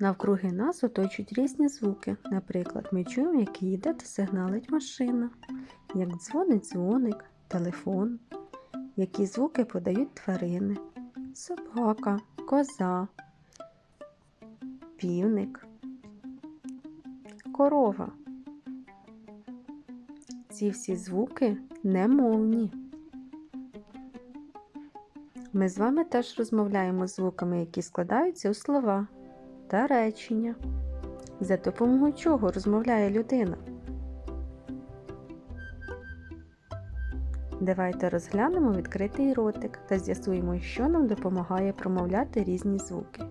Навкруги нас оточують різні звуки. Наприклад, ми чуємо, як їде та сигналить машина, як дзвонить дзвоник, телефон, які звуки подають тварини, собака, коза, півник, корова. Ці всі звуки немовні. Ми з вами теж розмовляємо звуками, які складаються у слова та речення. За допомогою чого розмовляє людина? Давайте розглянемо відкритий ротик та з'ясуємо, що нам допомагає промовляти різні звуки.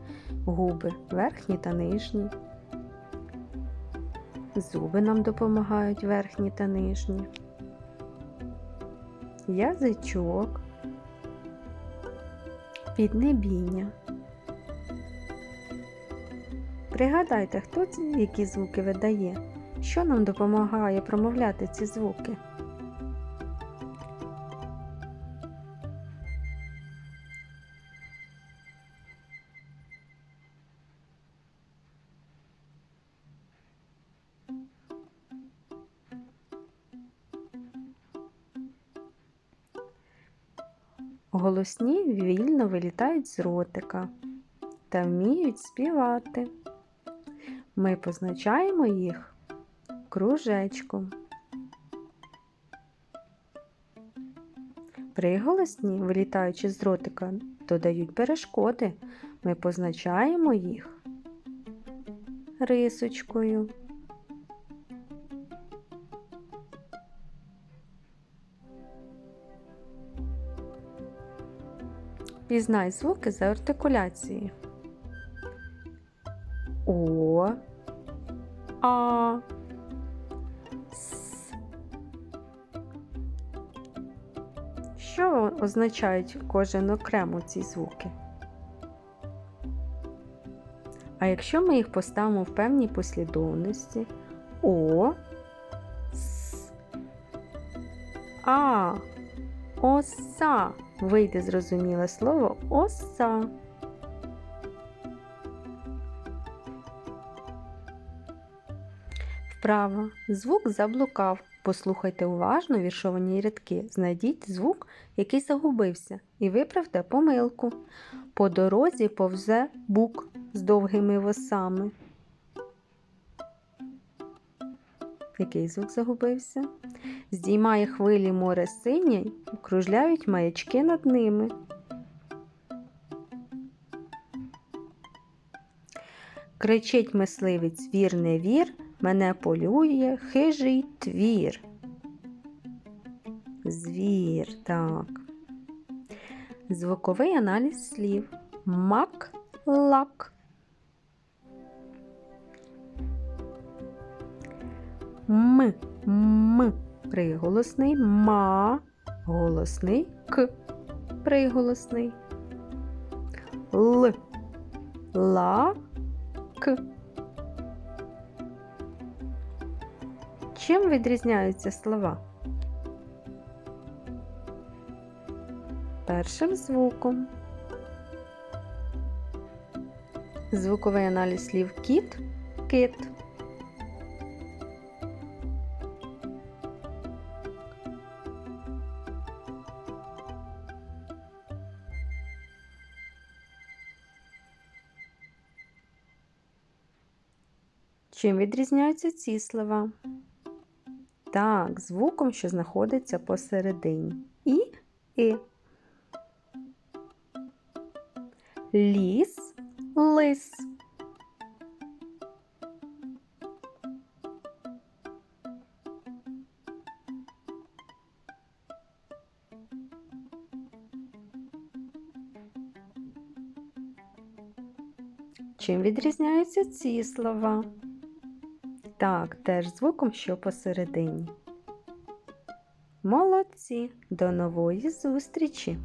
Губи верхні та нижні. Зуби нам допомагають верхні та нижні. Язичок. Піднебіння. Пригадайте, хто ці які звуки видає, що нам допомагає промовляти ці звуки. Голосні вільно вилітають з ротика та вміють співати. Ми позначаємо їх кружечком. Приголосні, вилітаючи з ротика, додають перешкоди. Ми позначаємо їх рисочкою. Пізнай звуки за артикуляцією. О, С. Що означають кожен окремо ці звуки? А якщо ми їх поставимо в певній послідовності О, С, А, Оса, вийде зрозуміле слово оса. Вправо. Звук заблукав. Послухайте уважно віршовані рядки. Знайдіть звук, який загубився, і виправте помилку. По дорозі повзе бук з довгими восами. Який звук загубився? Здіймає хвилі море синє, кружляють маячки над ними. Кричить мисливець вір не вір, мене полює хижий твір. Звір, так. Звуковий аналіз слів. Мак, лак. М, м, приголосний, ма, голосний, к, приголосний. Л, ла, к. Чим відрізняються слова? Першим звуком. Звуковий аналіз слів кіт, кит. Чим відрізняються ці слова? Так, звуком, що знаходиться посередині. І і. Ліс, лис. Чим відрізняються ці слова? Так, теж звуком, що посередині. Молодці! До нової зустрічі!